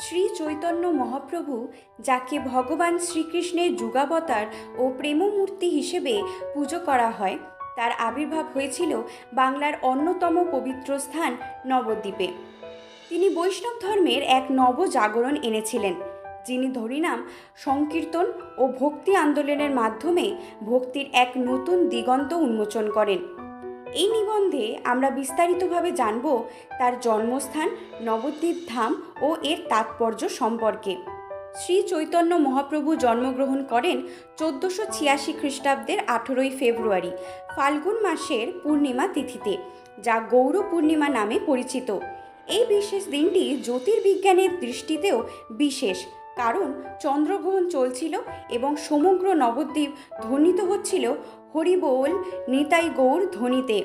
শ্রী চৈতন্য মহাপ্রভু, যাকে ভগবান শ্রীকৃষ্ণের যুগাবতার ও প্রেমমূর্তি হিসেবে পুজো করা হয়, তার আবির্ভাব হয়েছিল বাংলার অন্যতম পবিত্র স্থান নবদ্বীপে। তিনি বৈষ্ণব ধর্মের এক নবজাগরণ এনেছিলেন, যিনি ধরিনাম সংকীর্তন ও ভক্তি আন্দোলনের মাধ্যমে ভক্তির এক নতুন দিগন্ত উন্মোচন করেন। এই নিবন্ধে আমরা বিস্তারিতভাবে জানব তার জন্মস্থান, নবদ্বীপ ধাম ও এর তাৎপর্য সম্পর্কে। শ্রী চৈতন্য মহাপ্রভু জন্মগ্রহণ করেন চোদ্দোশো ছিয়াশি খ্রিস্টাব্দের আঠেরোই ফেব্রুয়ারি, ফাল্গুন মাসের পূর্ণিমা তিথিতে, যা গৌর পূর্ণিমা নামে পরিচিত। এই বিশেষ দিনটি জ্যোতির্বিজ্ঞানের দৃষ্টিতেও বিশেষ। কারণ চন্দ্রগ্রহণ চলছিল এবং সমগ্র নবদ্বীপ ধ্বনিত হচ্ছিল হরিবোল নিতাই গৌর ধ্বনিতে।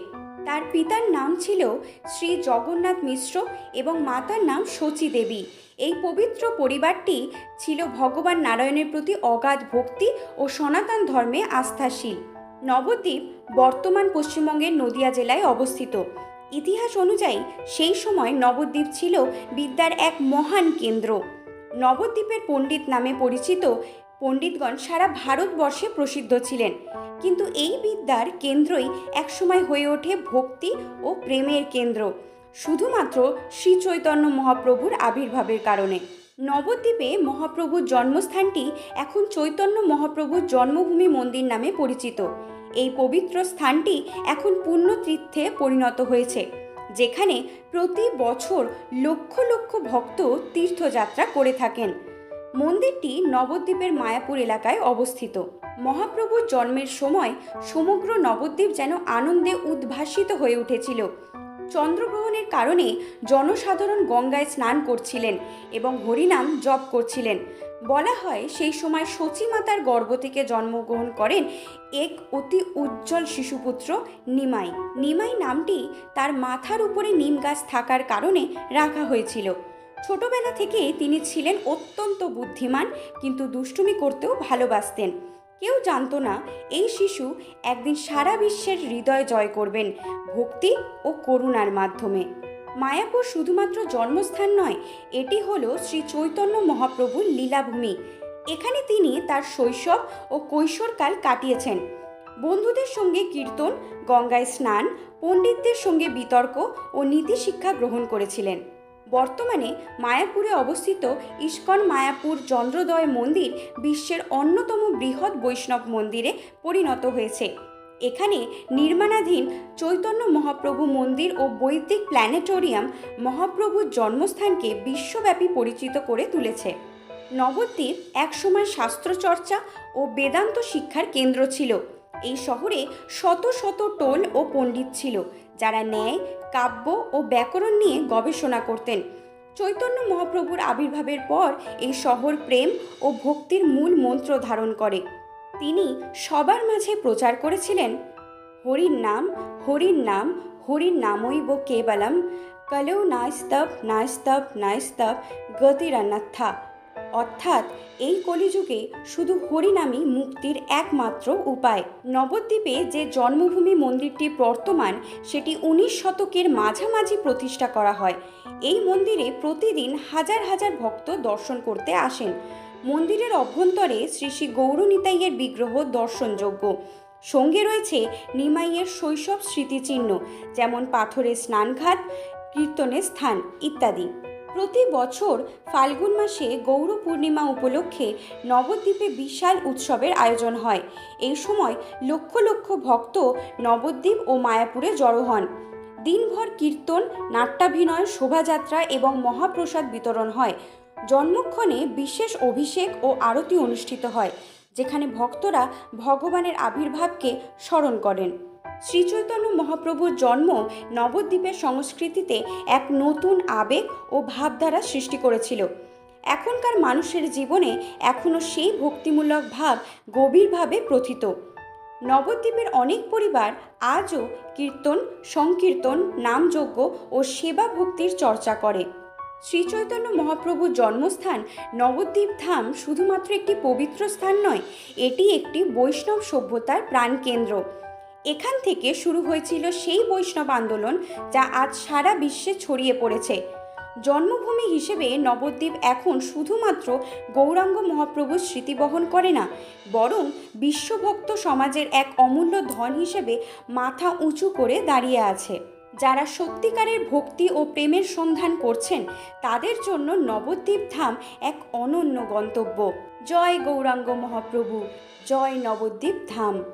তার পিতার নাম ছিল শ্রী জগন্নাথ মিশ্র এবং মাতার নাম শচী দেবী। এই পবিত্র পরিবারটি ছিল ভগবান নারায়ণের প্রতি অগাধ ভক্তি ও সনাতন ধর্মে আস্থাশীল। নবদ্বীপ বর্তমান পশ্চিমবঙ্গের নদিয়া জেলায় অবস্থিত। ইতিহাস অনুযায়ী সেই সময় নবদ্বীপ ছিল বিদ্যার এক মহান কেন্দ্র। নবদ্বীপের পণ্ডিত নামে পরিচিত পণ্ডিতগণ সারা ভারতবর্ষে প্রসিদ্ধ ছিলেন। কিন্তু এই বিদ্যার কেন্দ্রই একসময় হয়ে ওঠে ভক্তি ও প্রেমের কেন্দ্র। শুধুমাত্র শ্রী চৈতন্য মহাপ্রভুর আবির্ভাবের কারণে। নবদ্বীপে মহাপ্রভুর জন্মস্থানটি এখন চৈতন্য মহাপ্রভুর জন্মভূমি মন্দির নামে পরিচিত। এই পবিত্র স্থানটি এখন পুণ্যতীর্থে পরিণত হয়েছে। যেখানে প্রতি বছর লক্ষ লক্ষ ভক্ত তীর্থযাত্রা করে থাকেন। মন্দিরটি নবদ্বীপের মায়াপুর এলাকায় অবস্থিত। মহাপ্রভুর জন্মের সময় সমগ্র নবদ্বীপ যেন আনন্দে উদ্ভাসিত হয়ে উঠেছিল। চন্দ্রগ্রহণের কারণে জনসাধারণ গঙ্গায় স্নান করছিলেন এবং হরিনাম জপ করছিলেন। বলা হয় সেই সময় সচিমাতার গর্ভ থেকে জন্মগ্রহণ করেন এক অতি উজ্জ্বল শিশুপুত্র নিমাই। নিমাই নামটি তার মাথার উপরে নিম গাছ থাকার কারণে রাখা হয়েছিল। ছোটবেলা থেকে তিনি ছিলেন অত্যন্ত বুদ্ধিমান, কিন্তু দুষ্টুমি করতেও ভালোবাসতেন। কেউ জানতো না এই শিশু একদিন সারা বিশ্বের হৃদয় জয় করবেন ভক্তি ও করুণার মাধ্যমে। মায়াপুর শুধুমাত্র জন্মস্থান নয়, এটি হলো শ্রী চৈতন্য মহাপ্রভুর লীলাভূমি। এখানে তিনি তার শৈশব ও কৈশোরকাল কাটিয়েছেন। বন্ধুদের সঙ্গে কীর্তন, গঙ্গায় স্নান, পণ্ডিতদের সঙ্গে বিতর্ক ও নীতি শিক্ষা গ্রহণ করেছিলেন। বর্তমানে মায়াপুরে অবস্থিত ইস্কন মায়াপুর চন্দ্রোদয় মন্দির বিশ্বের অন্যতম বৃহৎ বৈষ্ণব মন্দিরে পরিণত হয়েছে। এখানে নির্মাণাধীন চৈতন্য মহাপ্রভু মন্দির ও বৈদিক প্ল্যানেটোরিয়াম মহাপ্রভুর জন্মস্থানকে বিশ্বব্যাপী পরিচিত করে তুলেছে। নবদ্বীপ একসময় শাস্ত্রচর্চা ও বেদান্ত শিক্ষার কেন্দ্র ছিল। এই শহরে শত শত টোল ও পণ্ডিত ছিল। যারা ন্যায়, কাব্য ও ব্যাকরণ নিয়ে গবেষণা করতেন। চৈতন্য মহাপ্রভুর আবির্ভাবের পর এই শহর প্রেম ও ভক্তির মূল মন্ত্র ধারণ করে। তিনি সবার মাঝে প্রচার করেছিলেন, হরির নাম হরির নাম, হরির নামৈব কেবলম কলেও নাস্তব নাস্তব নাস্তব গতিরান্নাথা অর্থাৎ এই কলিযুগে শুধু হরিনামই মুক্তির একমাত্র উপায়। নবদ্বীপে যে জন্মভূমি মন্দিরটি বর্তমান, সেটি উনিশ শতকের মাঝামাঝি প্রতিষ্ঠা করা হয়। এই মন্দিরে প্রতিদিন হাজার হাজার ভক্ত দর্শন করতে আসেন। মন্দিরের অভ্যন্তরে শ্রী শ্রী গৌরনিতাইয়ের বিগ্রহ দর্শনযোগ্য। সঙ্গে রয়েছে নিমাইয়ের শৈশব স্মৃতিচিহ্ন, যেমন পাথরের স্নানঘাট, কীর্তনের স্থান ইত্যাদি। প্রতি বছর ফাল্গুন মাসে গৌর পূর্ণিমা উপলক্ষে নবদ্বীপে বিশাল উৎসবের আয়োজন হয়। এই সময় লক্ষ লক্ষ ভক্ত নবদ্বীপ ও মায়াপুরে জড়ো হন। দিনভর কীর্তন, নাট্যাভিনয়, শোভাযাত্রা এবং মহাপ্রসাদ বিতরণ হয়। জন্মক্ষণে বিশেষ অভিষেক ও আরতি অনুষ্ঠিত হয়, যেখানে ভক্তরা ভগবানের আবির্ভাবকে স্মরণ করেন। শ্রীচৈতন্য মহাপ্রভুর জন্ম নবদ্বীপের সংস্কৃতিতে এক নতুন আবেগ ও ভাবধারা সৃষ্টি করেছিল। এখনকার মানুষের জীবনে এখনও সেই ভক্তিমূলক ভাব গভীরভাবে প্রথিত। নবদ্বীপের অনেক পরিবার আজও কীর্তন, সংকীর্তন, নামযজ্ঞ ও সেবা ভক্তির চর্চা করে। শ্রীচৈতন্য মহাপ্রভুর জন্মস্থান নবদ্বীপ ধাম শুধুমাত্র একটি পবিত্র স্থান নয়, এটি একটি বৈষ্ণব সভ্যতার প্রাণকেন্দ্র। এখান থেকে শুরু হয়েছিল সেই বৈষ্ণব আন্দোলন যা আজ সারা বিশ্বে ছড়িয়ে পড়েছে। জন্মভূমি হিসেবে নবদ্বীপ এখন শুধুমাত্র গৌরাঙ্গ মহাপ্রভুর স্মৃতি বহন করে না, বরং বিশ্বভক্ত সমাজের এক অমূল্য ধন হিসেবে মাথা উঁচু করে দাঁড়িয়ে আছে। যারা সত্যিকারের ভক্তি ও প্রেমের সন্ধান করছেন, তাদের জন্য নবদ্বীপ ধাম এক অনন্য গন্তব্য। জয় গৌরাঙ্গ মহাপ্রভু, জয় নবদ্বীপ ধাম।